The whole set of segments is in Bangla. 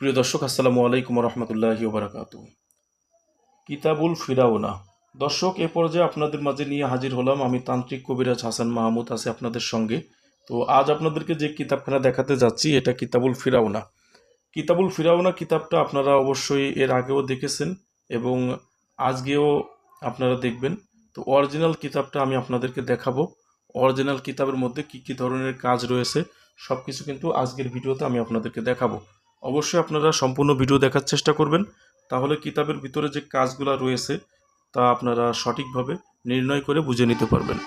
প্রিয় দর্শক, আসসালামু আলাইকুম রহমতুল্লাহি ওবরাকাতু কিতাবুল ফিরাউনা। দর্শক, এ পর্যায়ে আপনাদের মাঝে নিয়ে হাজির হলাম আমি তান্ত্রিক কবিরাজ হাসান মাহমুদ, আছে আপনাদের সঙ্গে। তো আজ আপনাদেরকে যে কিতাবখানা দেখাতে যাচ্ছি, এটা কিতাবুল ফিরাউনা। কিতাবুল ফিরাউনা কিতাবটা আপনারা অবশ্যই এর আগেও দেখেছেন এবং আজকেও আপনারা দেখবেন। তো অরিজিনাল কিতাবটা আমি আপনাদেরকে দেখাবো। অরিজিনাল কিতাবের মধ্যে কী কী ধরনের কাজ রয়েছে সব কিছু কিন্তু আজকের ভিডিওতে আমি আপনাদেরকে দেখাবো। অবশ্যই আপনারা সম্পূর্ণ ভিডিও দেখার চেষ্টা করবেন। তাহলে কিতাবের ভিতরে যে কাজগুলো রয়েছে, তা আপনারা সঠিকভাবে নির্ণয় করে বুঝে নিতে পারবেন।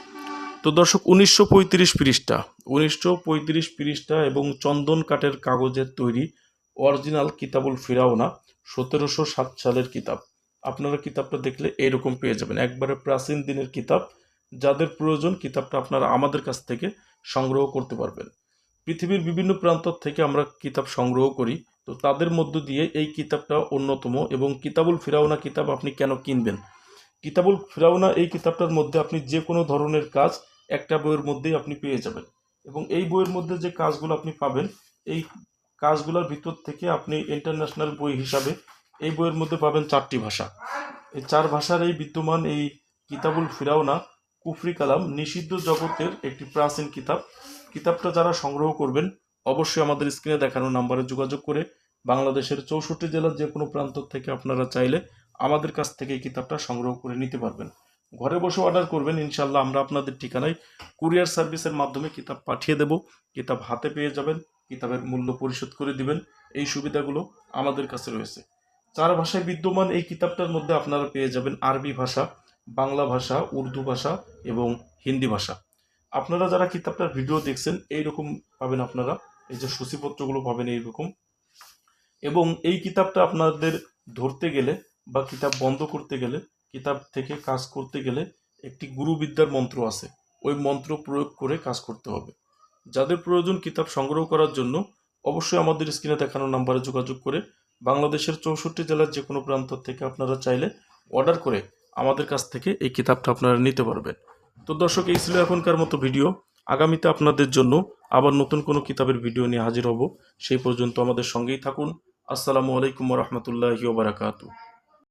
তো দর্শক, উনিশশো পঁয়ত্রিশ পৃষ্ঠা, উনিশশো পঁয়ত্রিশ পৃষ্ঠা এবং চন্দন কাঠের কাগজের তৈরি অরিজিনাল কিতাবুল ফিরাওনা সতেরোশো সাত সালের কিতাব। আপনারা কিতাবটা দেখলে এরকম পেয়ে যাবেন। একবারে প্রাচীন দিনের কিতাব। যাদের প্রয়োজন, কিতাবটা আপনারা আমাদের কাছ থেকে সংগ্রহ করতে পারবেন। পৃথিবীর বিভিন্ন প্রান্ত থেকে আমরা কিতাব সংগ্রহ করি, তো তাদের মধ্য দিয়ে এই কিতাবটা অন্যতম এবং কিতাবুল ফিরাউনা কিতাব আপনি কেন কিনবেন? কিতাবুল ফিরাউনা এই কিতাবটার মধ্যে আপনি যে কোনো ধরনের কাজ একটা বইয়ের মধ্যেই আপনি পেয়ে যাবেন এবং এই বইয়ের মধ্যে যে কাজগুলো আপনি পাবেন, এই কাজগুলোর ভিতর থেকে আপনি ইন্টারন্যাশনাল বই হিসাবে এই বইয়ের মধ্যে পাবেন চারটি ভাষা। এই চার ভাষার এই বিদ্যমান এই কিতাবুল ফিরাউনা কুফরি কালাম নিষিদ্ধ জগতের একটি প্রাচীন কিতাব। কিতাবটা যারা সংগ্রহ করবেন, অবশ্যই আমাদের স্ক্রিনে দেখানো নাম্বারে যোগাযোগ করে বাংলাদেশের চৌষট্টি জেলার যে কোনো প্রান্ত থেকে আপনারা চাইলে আমাদের কাছ থেকে এই কিতাবটা সংগ্রহ করে নিতে পারবেন। ঘরে বসে অর্ডার করবেন ইনশাল্লাহ আমরা আপনাদের ঠিকানায় কুরিয়ার সার্ভিসের মাধ্যমে কিতাব পাঠিয়ে দেব। কিতাব হাতে পেয়ে যাবেন, কিতাবের মূল্য পরিশোধ করে দিবেন। এই সুবিধাগুলো আমাদের কাছে রয়েছে। চার ভাষায় বিদ্যমান এই কিতাবটার মধ্যে আপনারা পেয়ে যাবেন আরবি ভাষা, বাংলা ভাষা, উর্দু ভাষা এবং হিন্দি ভাষা। আপনারা যারা কিতাবটার ভিডিও দেখছেন, এইরকম পাবেন আপনারা। এই যে সূচিপত্রগুলো পাবেন এইরকম। এবং এই কিতাবটা আপনাদের ধরতে গেলে বা কিতাব বন্ধ করতে গেলে, কিতাব থেকে কাজ করতে গেলে একটি গুরুবিদ্যার মন্ত্র আছে। ওই মন্ত্র প্রয়োগ করে কাজ করতে হবে। যাদের প্রয়োজন কিতাব সংগ্রহ করার জন্য, অবশ্যই আমাদের স্ক্রিনে দেখানো নাম্বারে যোগাযোগ করে বাংলাদেশের চৌষট্টি জেলার যে কোনো প্রান্ত থেকে আপনারা চাইলে অর্ডার করে আমাদের কাছ থেকে এই কিতাবটা আপনারা নিতে পারবেন। তো দর্শক, এই ছিল এখনকার মতো ভিডিও। আগামীতে আপনাদের জন্য আবার নতুন কোনো কিতাবের ভিডিও নিয়ে হাজির হব। সেই পর্যন্ত আমাদের সঙ্গেই থাকুন। আসসালামু আলাইকুম রহমতুল্লাহ ওবরাকাতু